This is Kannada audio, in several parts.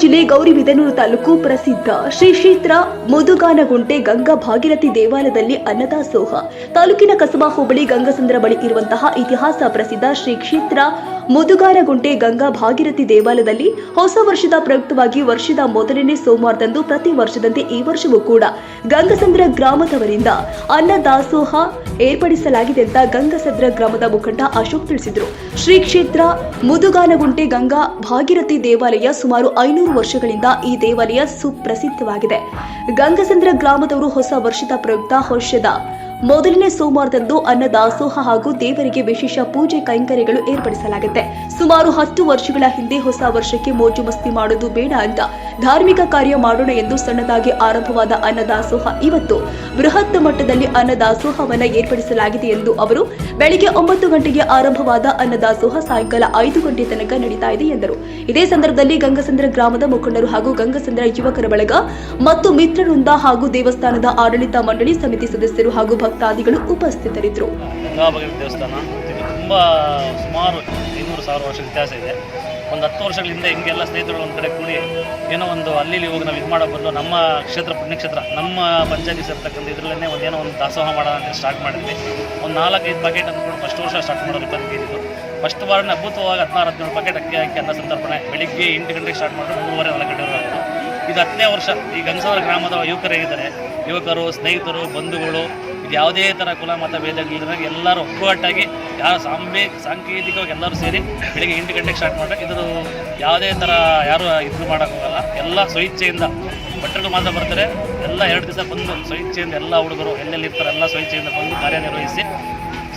ಜಿಲ್ಲೆ ಗೌರಿಬಿದನೂರು ತಾಲೂಕು ಪ್ರಸಿದ್ಧ ಶ್ರೀ ಕ್ಷೇತ್ರ ಮುದುಗಾನಗುಂಟೆ ಗಂಗಾ ಭಾಗೀರಥಿ ದೇವಾಲಯದಲ್ಲಿ ಅನ್ನದಾಸೋಹ. ತಾಲೂಕಿನ ಕಸಬಾ ಹೋಬಳಿ ಗಂಗಸಂದ್ರ ಬಳಿ ಇರುವಂತಹ ಇತಿಹಾಸ ಪ್ರಸಿದ್ಧ ಶ್ರೀ ಕ್ಷೇತ್ರ ಮುದುಗಾನಗುಂಟೆ ಗಂಗಾ ಭಾಗೀರಥಿ ದೇವಾಲಯದಲ್ಲಿ ಹೊಸ ವರ್ಷದ ಪ್ರಯುಕ್ತವಾಗಿ ವರ್ಷದ ಮೊದಲನೇ ಸೋಮವಾರದಂದು ಪ್ರತಿ ವರ್ಷದಂತೆ ಈ ವರ್ಷವೂ ಕೂಡ ಗಂಗಸಂದ್ರ ಗ್ರಾಮದವರಿಂದ ಅನ್ನದಾಸೋಹ ಏರ್ಪಡಿಸಲಾಗಿದೆ ಅಂತ ಗಂಗಸಂದ್ರ ಗ್ರಾಮದ ಮುಖಂಡ ಅಶೋಕ್ ತಿಳಿಸಿದರು. ಶ್ರೀ ಕ್ಷೇತ್ರ ಮುದುಗಾನಗುಂಟೆ, ಗಂಗಾ, ಭಾಗೀರಥಿ ದೇವಾಲಯ ಸುಮಾರು ಐನೂರು ವರ್ಷಗಳಿಂದ ಈ ದೇವಾಲಯ ಸುಪ್ರಸಿದ್ಧವಾಗಿದೆ. ಗಂಗಸಂದ್ರ ಗ್ರಾಮದವರು ಹೊಸ ವರ್ಷದ ಪ್ರಯುಕ್ತ ವರ್ಷದ ಮೊದಲನೇ ಸೋಮವಾರದಂದು ಅನ್ನದಾಸೋಹ ಹಾಗೂ ದೇವರಿಗೆ ವಿಶೇಷ ಪೂಜೆ ಕೈಂಕರ್ಯಗಳು ಏರ್ಪಡಿಸಲಾಗುತ್ತೆ. ಸುಮಾರು ಹತ್ತು ವರ್ಷಗಳ ಹಿಂದೆ ಹೊಸ ವರ್ಷಕ್ಕೆ ಮೋಜು ಮಸ್ತಿ ಮಾಡೋದು ಬೇಡ ಅಂತ ಧಾರ್ಮಿಕ ಕಾರ್ಯ ಮಾಡೋಣ ಎಂದು ಸಣ್ಣದಾಗಿ ಆರಂಭವಾದ ಅನ್ನದಾಸೋಹ ಇವತ್ತು ಬೃಹತ್ ಮಟ್ಟದಲ್ಲಿ ಅನ್ನದಾಸೋಹವನ್ನ ಏರ್ಪಡಿಸಲಾಗಿದೆ ಎಂದು ಅವರು ಬೆಳಿಗ್ಗೆ ಒಂಬತ್ತು ಗಂಟೆಗೆ ಆರಂಭವಾದ ಅನ್ನದಾಸೋಹ ಸಾಯಂಕಾಲ ಐದು ಗಂಟೆ ತನಕ ನಡೀತಾ ಇದೆ ಎಂದರು. ಇದೇ ಸಂದರ್ಭದಲ್ಲಿ ಗಂಗಸಂದ್ರ ಗ್ರಾಮದ ಮುಖಂಡರು ಹಾಗೂ ಗಂಗಸಂದ್ರ ಯುವಕರ ಬಳಗ ಮತ್ತು ಮಿತ್ರವೃಂದ ಹಾಗೂ ದೇವಸ್ಥಾನದ ಆಡಳಿತ ಮಂಡಳಿ ಸಮಿತಿ ಸದಸ್ಯರು ಹಾಗೂ ಭಕ್ತಾದಿಗಳು ಉಪಸ್ಥಿತರಿದ್ದರು. ದೇವಸ್ಥಾನ, ಇದು ತುಂಬ ಸುಮಾರು ಐನೂರು, ಸಾವಿರ ವರ್ಷದ ಇತಿಹಾಸ ಇದೆ. ಒಂದು ಹತ್ತು ವರ್ಷಗಳ ಹಿಂದೆ ಹಿಂಗೆಲ್ಲ ಸ್ನೇಹಿತರು ಒಂದು ಕಡೆ ಕೂಡಿ ಏನೋ ಒಂದು ಅಲ್ಲಿ ಹೋಗಿ ನಾವು ಇದು ಮಾಡೋ ಬದಲು ನಮ್ಮ ಕ್ಷೇತ್ರ, ಪುಣ್ಯಕ್ಷೇತ್ರ, ನಮ್ಮ ಪಂಚಾಯತಿ ಸೇರ್ತಕ್ಕಂಥ ಇದರಲ್ಲೇ ಒಂದು ಏನೋ ಒಂದು ದಾಸೋಹ ಮಾಡೋಣ ಅಂತ ಸ್ಟಾರ್ಟ್ ಮಾಡಿದ್ವಿ. ಒಂದು ನಾಲ್ಕೈದು ಪ್ಯಾಕೆಟ್ ಅಂದ್ಕೊಂಡು ಫಸ್ಟ್ ವರ್ಷ ಸ್ಟಾರ್ಟ್ ಮಾಡೋದು ಬಂದಿದ್ದು. ಫಸ್ಟ್ ವಾರನೇ ಅದ್ಭುತವಾಗಿ ಹದಿನಾರು, ಹದಿನೇಳು ಪ್ಯಾಕೆಟ್ ಅಕ್ಕಿ ಹಾಕಿ ಅನ್ನ ಸಂತರ್ಪಣೆ, ಬೆಳಿಗ್ಗೆ ಎಂಟು ಗಂಟೆಗೆ ಸ್ಟಾರ್ಟ್ ಮಾಡಿದ್ರೆ, ಮೂರುವರೆ ನಾಲ್ಕು ಗಂಟೆವರೆಗೂ ಇದು ಹತ್ತನೇ ವರ್ಷ ಈ ಗಂಗಸವರ ಗ್ರಾಮದ ಯುವಕರಾಗಿದ್ದಾರೆ ಯುವಕರು, ಸ್ನೇಹಿತರು, ಬಂಧುಗಳು ಯಾವುದೇ ಥರ ಕುಲ ಮತ ಭೇದಗಳಿದ್ರೆ ಎಲ್ಲರೂ ಒಗ್ಗಟ್ಟಾಗಿ ಯಾರು ಸಾಂಬೆ ಸಾಂಕೇತಿಕವಾಗಿ ಎಲ್ಲರೂ ಸೇರಿ ಬೆಳಿಗ್ಗೆ ಎಂಟು ಗಂಟೆಗೆ ಸ್ಟಾರ್ಟ್ ಮಾಡಿದ್ರೆ ಇದು ಯಾವುದೇ ಥರ ಯಾರು ಇದು ಮಾಡೋಕ್ಕಾಗಲ್ಲ ಎಲ್ಲ ಸ್ವಇಚ್ಛೆಯಿಂದ ಭಟ್ರುಗಳು ಮಾತ್ರ ಬರ್ತಾರೆ. ಎಲ್ಲ ಎರಡು ದಿವಸ ಬಂದು ಸ್ವಇಚ್ಛೆಯಿಂದ ಎಲ್ಲ ಹುಡುಗರು ಎಲ್ಲೆಲ್ಲಿ ಇರ್ತಾರೆ ಎಲ್ಲ ಸ್ವಚ್ಛೆಯಿಂದ ಬಂದು ಕಾರ್ಯನಿರ್ವಹಿಸಿ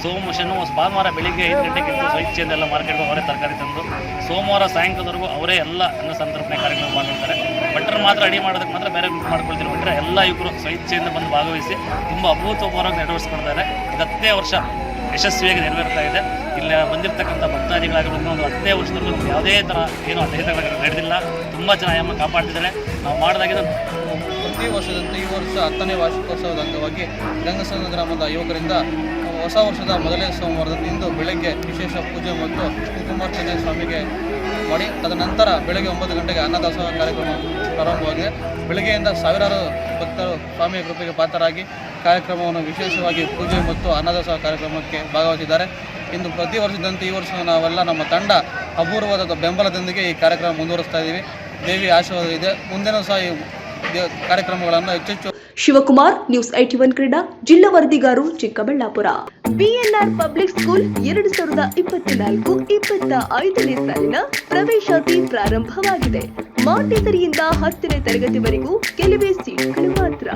ಸೋಮ, ಶನಿವಾರ, ಭಾನುವಾರ ಬೆಳಿಗ್ಗೆ ಐದು ಗಂಟೆಗೆ ಸ್ವಚ್ಛೆಯಿಂದ ಎಲ್ಲ ಮಾರ್ಕೆಟ್ಗೆ ಅವರೇ ತರಕಾರಿ ತಂದು ಸೋಮವಾರ ಸಾಯಂಕಾಲದವರೆಗೂ ಅವರೇ ಎಲ್ಲ ಅನ್ನ ಸಂತರ್ಪಣೆ ಕಾರ್ಯಕ್ರಮ ಮಾಡಿರ್ತಾರೆ ಭಟ್ರು ಮಾತ್ರ ಅಡಿ ಮಾಡೋದಕ್ಕೆ ಮಾತ್ರ ಬೇರೆ ಗುಂಪು ಮಾಡ್ಕೊಳ್ತೀವಿ ಬಿಟ್ಟರೆ ಎಲ್ಲ ಯುವಕರು ಸ್ವಇಚ್ಛೆಯಿಂದ ಬಂದು ಭಾಗವಹಿಸಿ ತುಂಬ ಅಭೂತಪೂರ್ವವಾಗಿ ನೆರವೇರಿಸ್ಕೊಳ್ತಾರೆ ಇದು ಹತ್ತನೇ ವರ್ಷ ಯಶಸ್ವಿಯಾಗಿ ನೆರವೇರ್ತಾ ಇದೆ. ಇಲ್ಲಿ ಬಂದಿರತಕ್ಕಂಥ ಭಕ್ತಾದಿಗಳಾಗಿರ್ಬೋದು ಒಂದು ಹತ್ತನೇ ವರ್ಷದಲ್ಲೂ ಯಾವುದೇ ಥರ ಏನು ಅಧ್ಯಯನಗಳು ನಡೆದಿಲ್ಲ. ತುಂಬ ಚೆನ್ನಾಗಿ ಅಮ್ಮ ಕಾಪಾಡ್ತಿದ್ದಾರೆ. ನಾವು ಮಾಡಿದಾಗಿದ್ದು ಪ್ರತಿ ವರ್ಷದಂತೆ ಈ ವರ್ಷ ಹತ್ತನೇ ವಾರ್ಷಿಕೋತ್ಸವದ ಅಂಗವಾಗಿ ಗಂಗಸಂದ್ರ ಗ್ರಾಮದ ಯುವಕರಿಂದ ಹೊಸ ವರ್ಷದ ಮೊದಲನೇ ಸೋಮವಾರದಂದು ಬೆಳಗ್ಗೆ ವಿಶೇಷ ಪೂಜೆ ಮತ್ತು ಕುಮಾರ್ಚನೆ ಸ್ವಾಮಿಗೆ ಮಾಡಿ, ತದನಂತರ ಬೆಳಗ್ಗೆ ಒಂಬತ್ತು ಗಂಟೆಗೆ ಅನ್ನದಾಸೋಹ ಕಾರ್ಯಕ್ರಮ ಪ್ರಾರಂಭವಾಗಿದೆ. ಬೆಳಗ್ಗೆಯಿಂದ ಸಾವಿರಾರು ಭಕ್ತರು ಸ್ವಾಮಿಯ ಕೃಪೆಗೆ ಪಾತ್ರರಾಗಿ ಕಾರ್ಯಕ್ರಮವನ್ನು ವಿಶೇಷವಾಗಿ ಪೂಜೆ ಮತ್ತು ಅನ್ನದಾಸೋಹ ಕಾರ್ಯಕ್ರಮಕ್ಕೆ ಭಾಗವಹಿಸಿದ್ದಾರೆ. ಇಂದು ಪ್ರತಿ ವರ್ಷದಂತೆ ಈ ವರ್ಷ ನಾವೆಲ್ಲ ನಮ್ಮ ತಂಡ ಅಪೂರ್ವವಾದ ಬೆಂಬಲದೊಂದಿಗೆ ಈ ಕಾರ್ಯಕ್ರಮ ಮುಂದುವರಿಸ್ತಾ ಇದ್ದೀವಿ. ದೇವಿ ಆಶೀರ್ವಾದ ಇದೆ ಮುಂದಿನ ಸಹ ಈ ಕಾರ್ಯಕ್ರಮಗಳನ್ನು ಹೆಚ್ಚೆಚ್ಚು ಶಿವಕುಮಾರ್ ನ್ಯೂಸ್ ಐಟಿ ಒನ್ ಕ್ರೀಡಾ ಜಿಲ್ಲಾ ವರದಿಗಾರು ಚಿಕ್ಕಬಳ್ಳಾಪುರ. ಬಿಎನ್ಆರ್ ಪಬ್ಲಿಕ್ ಸ್ಕೂಲ್ ಎರಡು ಸಾವಿರದ ಇಪ್ಪತ್ನಾಲ್ಕು ಇಪ್ಪತ್ತ ಐದನೇ ಸಾಲಿನ ಪ್ರವೇಶಾತಿ ಪ್ರಾರಂಭವಾಗಿದೆ. ಮಾಂಟೆಸರಿಯಿಂದ ಹತ್ತನೇ ತರಗತಿವರೆಗೂ ಕೆಲವೇ ಸೀಟ್ಗಳು